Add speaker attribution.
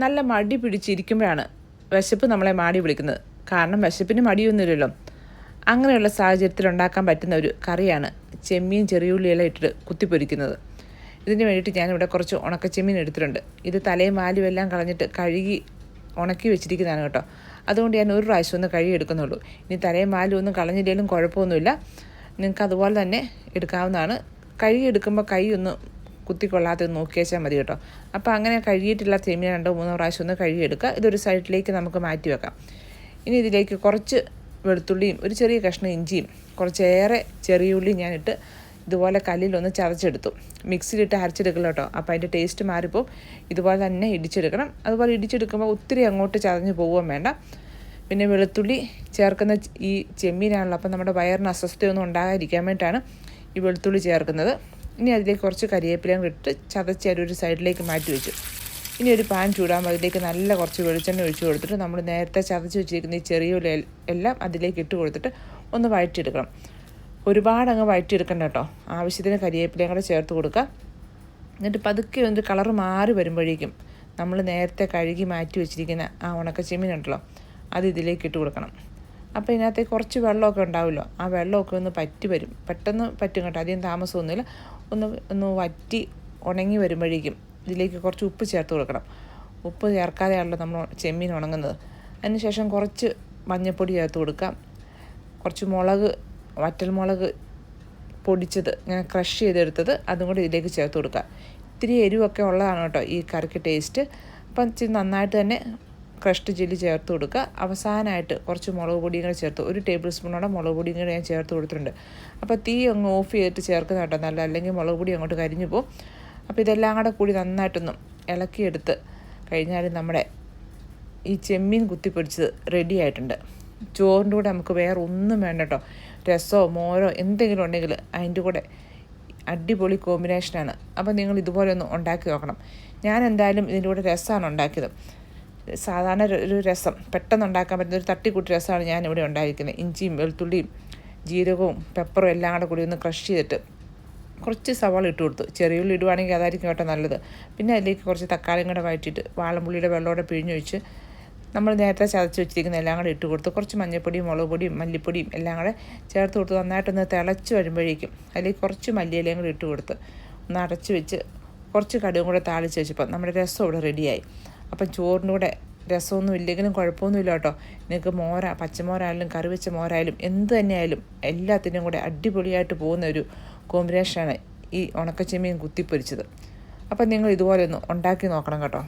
Speaker 1: നല്ല മടി പിടിച്ചിരിക്കുമ്പോഴാണ് വിശപ്പ് നമ്മളെ മാടി വിളിക്കുന്നത്. കാരണം വിശപ്പിന് മടിയൊന്നുമില്ലല്ലോ. അങ്ങനെയുള്ള സാഹചര്യത്തിൽ ഉണ്ടാക്കാൻ പറ്റുന്ന ഒരു കറിയാണ് ചെമ്മീൻ ചെറിയുള്ളിയെല്ലാം ഇട്ടിട്ട് കുത്തിപ്പൊരിക്കുന്നത്. ഇതിന് വേണ്ടിയിട്ട് ഞാനിവിടെ കുറച്ച് ഉണക്ക ചെമ്മീൻ എടുത്തിട്ടുണ്ട്. ഇത് തലയും വാലും എല്ലാം കളഞ്ഞിട്ട് കഴുകി ഉണക്കി വെച്ചിരിക്കുന്നതാണ് കേട്ടോ. അതുകൊണ്ട് ഞാൻ ഒരു പ്രാവശ്യം ഒന്ന് കഴുകി എടുക്കുന്നുള്ളൂ. ഇനി തലയും വാലും ഒന്നും കളഞ്ഞില്ലെങ്കിലും കുഴപ്പമൊന്നുമില്ല. നിങ്ങൾക്ക് അതുപോലെ തന്നെ എടുക്കാവുന്നതാണ്. കഴുകി എടുക്കുമ്പോൾ കൈ ഒന്ന് കുത്തിക്കൊള്ളാതെ നോക്കിയാച്ചാൽ മതി കേട്ടോ. അപ്പോൾ അങ്ങനെ കഴുകിയിട്ടില്ല ചെമ്മീൻ രണ്ടോ മൂന്നോ പ്രാവശ്യം ഒന്ന് കഴുകിയെടുക്കുക. ഇതൊരു സൈഡിലേക്ക് നമുക്ക് മാറ്റി വെക്കാം. ഇനി ഇതിലേക്ക് കുറച്ച് വെളുത്തുള്ളിയും ഒരു ചെറിയ കഷ്ണം ഇഞ്ചിയും കുറച്ചേറെ ചെറിയ ഉള്ളിയും ഞാനിട്ട് ഇതുപോലെ കല്ലിലൊന്ന് ചതച്ചെടുത്തു. മിക്സിയിലിട്ട് അരച്ചെടുക്കണം കേട്ടോ. അപ്പോൾ അതിന്റെ ടേസ്റ്റ് മാറിപ്പോൾ ഇതുപോലെ തന്നെ ഇടിച്ചെടുക്കണം. അതുപോലെ ഇടിച്ചെടുക്കുമ്പോൾ ഒത്തിരി അങ്ങോട്ട് ചതഞ്ഞ് പോവുകയും വേണ്ട. പിന്നെ വെളുത്തുള്ളി ചേർക്കുന്ന ഈ ചെമ്മീനാണല്ലോ. അപ്പം നമ്മുടെ വയറിന് അസ്വസ്ഥയൊന്നും ഉണ്ടാകാതിരിക്കാൻ വേണ്ടിയിട്ടാണ് ഈ വെളുത്തുള്ളി ചേർക്കുന്നത്. ഇനി അതിലേക്ക് കുറച്ച് കരിയേപ്പിലയും ഇട്ട് ചതച്ച് ഒരു സൈഡിലേക്ക് മാറ്റി വെച്ചു. ഇനി ഒരു പാൻ ചൂടാകുമ്പോൾ അതിലേക്ക് നല്ല കുറച്ച് വെളിച്ചെണ്ണ ഒഴിച്ച് കൊടുത്തിട്ട് നമ്മൾ നേരത്തെ ചതച്ച് വെച്ചിരിക്കുന്ന ഈ ചെറിയ ഉള്ളി എല്ലാം അതിലേക്ക് ഇട്ട് കൊടുത്തിട്ട് ഒന്ന് വഴറ്റിയെടുക്കണം. ഒരുപാട് അങ്ങ് വഴറ്റിയെടുക്കണ്ട കേട്ടോ. ആവശ്യത്തിന് കരിയേപ്പിലയും കൂടെ ചേർത്ത് കൊടുക്കുക. എന്നിട്ട് പതുക്കെ ഒന്ന് കളർ മാറി വരുമ്പോഴേക്കും നമ്മൾ നേരത്തെ കഴുകി മാറ്റി വെച്ചിരിക്കുന്ന ആ ഉണക്കച്ചെമ്മീൻ ഉണ്ടല്ലോ അത് ഇതിലേക്ക് ഇട്ട് കൊടുക്കണം. അപ്പോൾ ഇതിനകത്ത് കുറച്ച് വെള്ളമൊക്കെ ഉണ്ടാവുമല്ലോ. ആ വെള്ളമൊക്കെ ഒന്ന് പറ്റി വരും. പെട്ടെന്ന് പറ്റും കേട്ടോ. അധികം താമസമൊന്നുമില്ല. ഒന്ന് ഒന്ന് വറ്റി ഉണങ്ങി വരുമ്പോഴേക്കും ഇതിലേക്ക് കുറച്ച് ഉപ്പ് ചേർത്ത് കൊടുക്കണം. ഉപ്പ് ചേർക്കാതെയാണല്ലോ നമ്മൾ ചെമ്മീൻ ഉണങ്ങുന്നത്. അതിനുശേഷം കുറച്ച് മഞ്ഞൾപ്പൊടി ചേർത്ത് കൊടുക്കാം കുറച്ച് മുളക് വറ്റൽമുളക് പൊടിച്ചത് ഞാൻ ക്രഷ് ചെയ്തെടുത്തത് അതും കൂടി ഇതിലേക്ക് ചേർത്ത് കൊടുക്കുക. ഇത്തിരി എരിവൊക്കെ ഉള്ളതാണ് കേട്ടോ ഈ കറിക്ക് ടേസ്റ്റ്. അപ്പം ഇച്ചിരി നന്നായിട്ട് തന്നെ ക്രഷ്ഡ് ചില്ലി ചേർത്ത് കൊടുക്കുക. അവസാനമായിട്ട് കുറച്ച് മുളക് പൊടിയും കൂടെ ചേർത്ത് ഒരു ടേബിൾ സ്പൂണോടെ മുളക് പൊടിയും കൂടെ ഞാൻ ചേർത്ത് കൊടുത്തിട്ടുണ്ട്. അപ്പോൾ തീ അങ്ങ് ഓഫ് ചെയ്തിട്ട് ചേർക്കുന്ന കേട്ടോ നല്ല അല്ലെങ്കിൽ മുളക് പൊടി അങ്ങോട്ട് കരിഞ്ഞു പോകും. അപ്പോൾ ഇതെല്ലാം കൂടെ കൂടി നന്നായിട്ടൊന്നും ഇളക്കിയെടുത്ത് കഴിഞ്ഞാൽ നമ്മുടെ ഈ ചെമ്മീൻ കുത്തിപ്പൊടിച്ചത് റെഡി ആയിട്ടുണ്ട്. ചോറിന്റെ കൂടെ നമുക്ക് വേറെ ഒന്നും വേണ്ടട്ടോ രസമോ മോരോ എന്തെങ്കിലും ഉണ്ടെങ്കിൽ അതിന്റെ കൂടെ അടിപൊളി കോമ്പിനേഷനാണ് അപ്പോൾ നിങ്ങൾ ഇതുപോലെ ഒന്ന് ഉണ്ടാക്കി നോക്കണം. ഞാൻ എന്തായാലും ഇതിന്റെ കൂടെ രസമാണ് ഉണ്ടാക്കിയത്. സാധാരണ ഒരു- രസം. പെട്ടെന്ന് ഉണ്ടാക്കാൻ പറ്റുന്ന ഒരു തട്ടിക്കൂട്ടി രസമാണ് ഞാൻ ഇവിടെ ഉണ്ടായിരിക്കുന്നത്. ഇഞ്ചിയും വെളുത്തുള്ളിയും ജീരകവും പെപ്പറും എല്ലാം കൂടെ കൂടി ഒന്ന് ക്രഷ് ചെയ്തിട്ട് കുറച്ച് സവാള ഇട്ട് കൊടുത്തു. ചെറിയ ഉള്ളി ഇടുവാണെങ്കിൽ അതായിരിക്കും കേട്ടോ നല്ലത്. പിന്നെ അതിലേക്ക് കുറച്ച് തക്കാളിയും കൂടെ വഴറ്റിയിട്ട് വാളമ്പുള്ളിയുടെ വെള്ളമോടെ പിഴിഞ്ഞൊഴിച്ച് നമ്മൾ നേരത്തെ ചതച്ച് വെച്ചിരിക്കുന്ന എല്ലാം കൂടെ ഇട്ട് കൊടുത്ത്. കുറച്ച് മഞ്ഞൾപ്പൊടിയും മുളക് പൊടിയും മല്ലിപ്പൊടിയും എല്ലാം കൂടെ ചേർത്ത് കൊടുത്ത്. നന്നായിട്ടൊന്ന് തിളച്ച് വരുമ്പോഴേക്കും അതിലേക്ക് കുറച്ച് മല്ലിയിലയും കൂടി ഇട്ട് കൊടുത്ത് ഒന്ന് അടച്ച് വെച്ച് കുറച്ച് കടുകും കൂടെ താളിച്ച് വെച്ചപ്പോൾ നമ്മുടെ രസം ഇവിടെ റെഡിയായി അപ്പം ചോറിന്റെ കൂടെ രസമൊന്നും ഇല്ലെങ്കിലും കുഴപ്പമൊന്നുമില്ല കേട്ടോ. നിങ്ങൾക്ക് മോര പച്ചമോരായാലും കറി വെച്ച മോരായാലും എന്ത് തന്നെയായാലും എല്ലാത്തിനും കൂടെ അടിപൊളിയായിട്ട് പോകുന്ന ഒരു കോമ്പിനേഷനാണ് ഈ ഉണക്കച്ചെമ്മീൻ കുത്തിപ്പൊരിച്ചത്. അപ്പം നിങ്ങൾ ഇതുപോലെ ഒന്ന് ഉണ്ടാക്കി നോക്കണം കേട്ടോ.